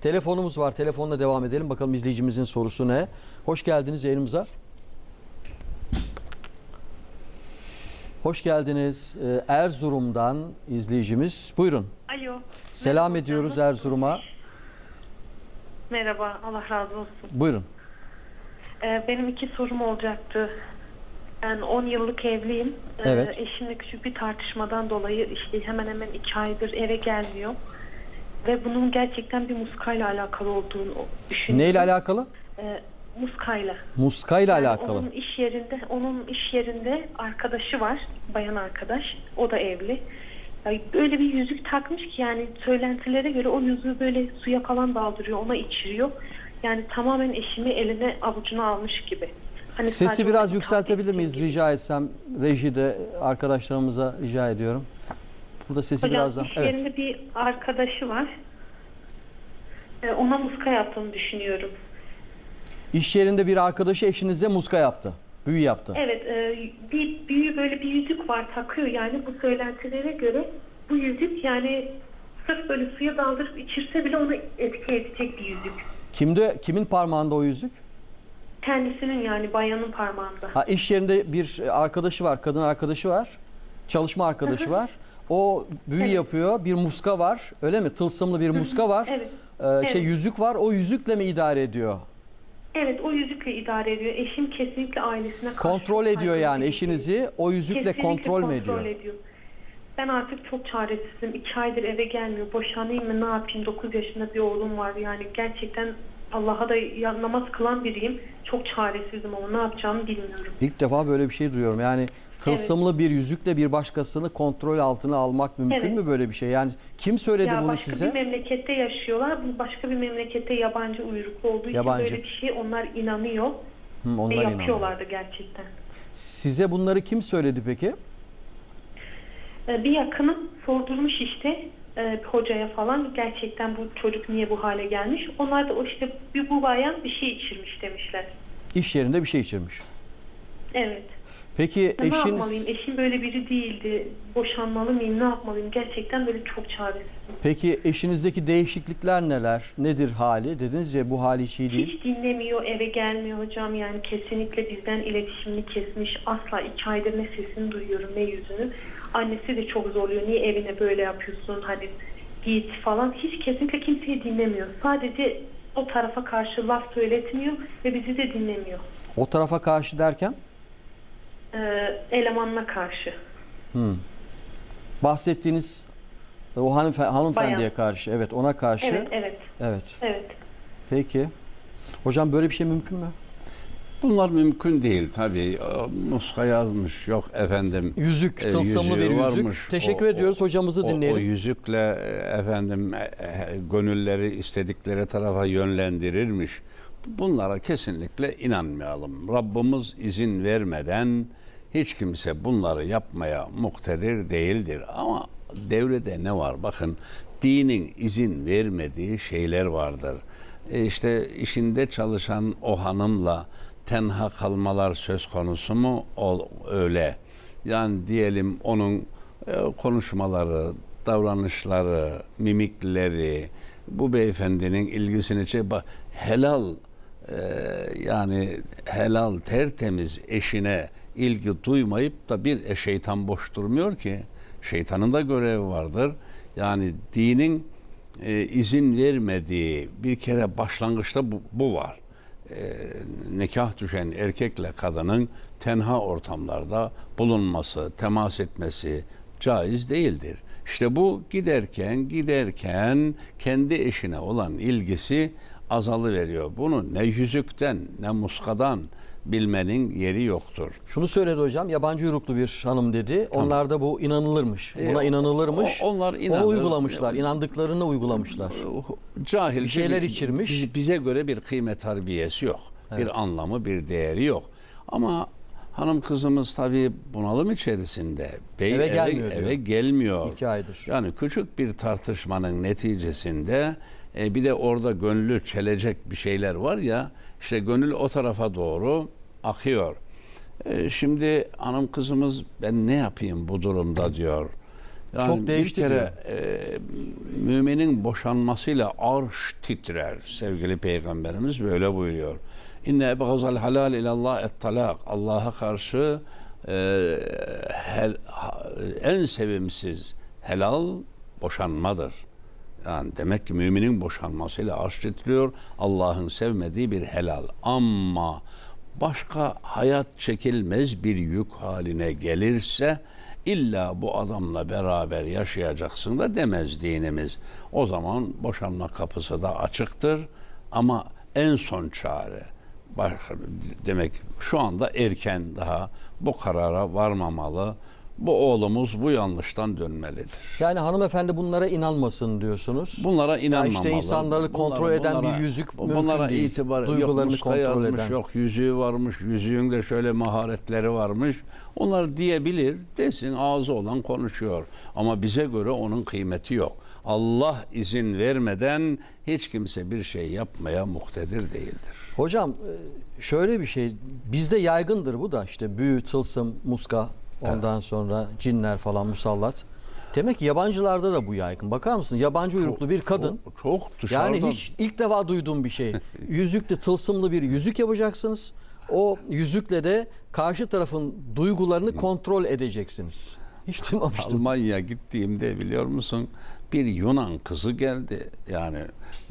Telefonumuz var. Telefonla devam edelim. Bakalım izleyicimizin sorusu ne? Hoş geldiniz yayınımıza. Hoş geldiniz. Ee, Erzurum'dan izleyicimiz. Buyurun. Alo. Selam Merhaba, ediyoruz. Erzurum'a. Merhaba, Allah razı olsun. Buyurun. Ee, benim iki sorum olacaktı. Ben 10 yıllık evliyim. Ee, Evet. Eşimle küçük bir tartışmadan dolayı işte hemen hemen iki aydır eve gelmiyor. Ve bunun gerçekten bir muskayla alakalı olduğunu düşünüyorum. Neyle alakalı? Ee, muskayla. Muskayla Yani alakalı. Onun iş yerinde, onun iş yerinde arkadaşı var, bayan arkadaş. O da evli. Böyle bir yüzük takmış ki yani söylentilere göre o yüzüğü böyle suya falan daldırıyor, ona içiriyor. Yani tamamen eşimi eline avucuna almış gibi. Hani Sesi biraz yükseltebilir miyiz gibi. rica etsem? Rejide arkadaşlarımıza rica ediyorum. Burada sesi Hocam biraz daha. Evet. yerinde bir arkadaşı var. Ee, ona muska yaptığını düşünüyorum. İş yerinde bir arkadaşı eşinize muska yaptı. Büyü yaptı. Evet, e, bir büyü böyle bir yüzük var takıyor yani bu söylentilere göre bu yüzük yani sırf böyle suya daldırıp içirse bile onu etki edecek bir yüzük. Kimde kimin parmağında o yüzük? Kendisinin yani bayanın parmağında. Ha iş yerinde bir arkadaşı var, kadın arkadaşı var. Çalışma arkadaşı var. O büyü Evet. yapıyor. Bir muska var. Öyle mi? Tılsımlı bir muska var. Evet. Ee, şey Evet. yüzük var. O yüzükle mi idare ediyor? Evet o yüzükle idare ediyor. Eşim kesinlikle ailesine karşı Kontrol ediyor yani eşinizi o yüzükle Kesinlikle kontrol mü ediyor? ediyor. Ben artık çok çaresizim. İki aydır eve gelmiyor. Boşanayım mı ne yapayım? 9 yaşında bir oğlum var. Yani gerçekten Allah'a da ya- namaz kılan biriyim. Çok çaresizim ama ne yapacağımı bilmiyorum. İlk defa böyle bir şey duyuyorum. Yani tılsımlı bir yüzükle bir başkasını kontrol altına almak mümkün Evet. mü böyle bir şey? Yani kim söyledi Ya bunu başka size? bir memlekette yaşıyorlar. Bu başka bir memlekette yabancı uyruklu olduğu Yabancı. için böyle bir şey onlar inanıyor. Hı, Ve onlar inanıyor. yapıyorlardı gerçekten. Size bunları kim söyledi peki? Ee, Bir yakınım sordurmuş işte e, hocaya falan gerçekten bu çocuk niye bu hale gelmiş. Onlar da o işte bir bu bayan bir şey içirmiş demişler. İş yerinde bir şey içirmiş. Evet. Peki Ya Ne yapmalıyım? eşiniz Eşim böyle biri değildi. Boşanmalı mıyım? Ne yapmalıyım? Gerçekten böyle çok çaresizim. Peki eşinizdeki değişiklikler neler? Nedir hali? Dediniz ya bu hali hiç iyi değil. Hiç dinlemiyor, eve gelmiyor hocam. Yani kesinlikle bizden iletişimini kesmiş. Asla iki aydır ne sesini duyuyorum ne yüzünü. Annesi de çok zorluyor. Niye evine böyle yapıyorsun? Hani git falan. Hiç kesinlikle kimseyi dinlemiyor. Sadece o tarafa karşı laf söyletmiyor ve bizi de dinlemiyor. O tarafa karşı derken Ee, elemanına karşı. bahsettiğiniz o hanımfe- hanımefendiye Bayan. karşı evet ona karşı Evet, evet, evet. evet. Peki. Hocam böyle bir şey mümkün mü? Bunlar mümkün değil tabii. Muska yazmış yok efendim. Yüzük, e, tılsımlı bir yüzük. varmış. Teşekkür O- ediyoruz. Hocamızı o, dinleyelim. O yüzükle e, efendim e, e, gönülleri istedikleri tarafa yönlendirirmiş. Bunlara kesinlikle inanmayalım. Rabbimiz izin vermeden hiç kimse bunları yapmaya muktedir değildir. Ama devrede ne var? Bakın dinin izin vermediği şeyler vardır. E işte işinde çalışan o hanımla tenha kalmalar söz konusu mu? O öyle. Yani diyelim onun e, konuşmaları, davranışları, mimikleri bu beyefendinin ilgisini çek bak, helal yani helal tertemiz eşine ilgi duymayıp da bir e, şeytan boş durmuyor ki. Şeytanın da görevi vardır. Yani dinin e, izin vermediği bir kere başlangıçta bu, bu var. E, nikah düşen erkekle kadının tenha ortamlarda bulunması, temas etmesi caiz değildir. İşte bu giderken giderken kendi eşine olan ilgisi azalı veriyor. Bunu ne yüzükten ne muskadan bilmenin yeri yoktur. Şunu söyledi hocam. Yabancı uyruklu bir hanım dedi. Onlarda bu inanılırmış. E, Buna inanılırmış. o- onlar Onu inanır. uygulamışlar. İnandıklarını uygulamışlar. Cahil Bir şeyler içirmiş. Biz- bize göre bir kıymet harbiyesi yok. Bir anlamı, bir değeri yok. Ama hanım kızımız tabii bunalım içerisinde. Bey Eve eve, gelmiyor eve, diyor. gelmiyor. İki aydır. Yani küçük bir tartışmanın neticesinde e, bir de orada gönlü çelecek bir şeyler var ya işte gönül o tarafa doğru akıyor. E, şimdi hanım kızımız ben ne yapayım bu durumda diyor. Yani Çok bir kere e, müminin boşanmasıyla arş titrer. Sevgili peygamberimiz böyle buyuruyor. İnne ebgazal halal ilallah et talak. Allah'a karşı e, hel- en sevimsiz helal boşanmadır. Yani demek ki müminin boşanmasıyla arş titriyor. Allah'ın sevmediği bir helal. Ama başka hayat çekilmez bir yük haline gelirse illa bu adamla beraber yaşayacaksın da demez dinimiz. O zaman boşanma kapısı da açıktır ama en son çare. Demek şu anda erken daha bu karara varmamalı. Bu oğlumuz bu yanlıştan dönmelidir. Yani hanımefendi bunlara inanmasın diyorsunuz. Bunlara inanmamalı. insanları kontrol eden bir yüzük mümkün bunlara değil. itibar Duygularını yok, kontrol yazmış, eden. Yok yüzüğü varmış, yüzüğün de şöyle maharetleri varmış. Onlar diyebilir, desin ağzı olan konuşuyor. Ama bize göre onun kıymeti yok. Allah izin vermeden hiç kimse bir şey yapmaya muktedir değildir. Hocam e, şöyle bir şey bizde yaygındır bu da işte büyü, tılsım, muska ondan sonra cinler falan musallat. Demek ki yabancılarda da bu yaygın. Bakar mısın? Yabancı uyruklu bir kadın. Çok, çok dışarıdan. Yani hiç ilk defa duyduğum bir şey. Yüzükle tılsımlı bir yüzük yapacaksınız. O yüzükle de karşı tarafın duygularını kontrol edeceksiniz. Hiç duymamıştım. Almanya gittiğimde biliyor musun bir Yunan kızı geldi. Yani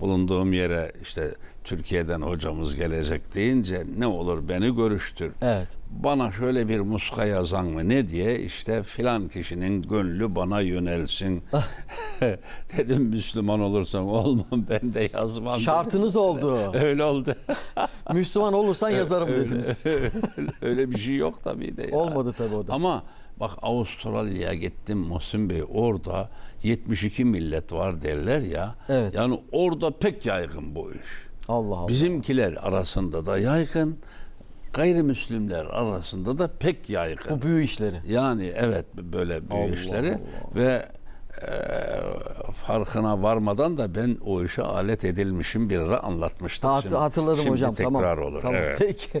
bulunduğum yere işte Türkiye'den hocamız gelecek deyince ne olur beni görüştür. Evet. Bana şöyle bir muska yazan mı ne diye işte filan kişinin gönlü bana yönelsin. Dedim Müslüman olursan olmam ben de yazmam. dedim. Şartınız oldu. Öyle oldu. Müslüman olursan yazarım Öyle- dediniz. Öyle bir şey yok tabii de. ya. Olmadı tabii o da. Ama bak Avustralya'ya gittim Muhsin Bey orada 72 millet var derler ya. Evet. Yani orada pek yaygın bu iş. Allah Allah. Bizimkiler arasında da yaygın. Gayrimüslimler arasında da pek yaygın. Bu büyü işleri. Yani evet böyle büyü Allah işleri Allah. ve e, farkına varmadan da ben o işe alet edilmişim bir anlatmıştım. Hat- Şimdi- hatırladım şimdi hocam. tekrar tamam. olur. Tamam. Evet. Peki.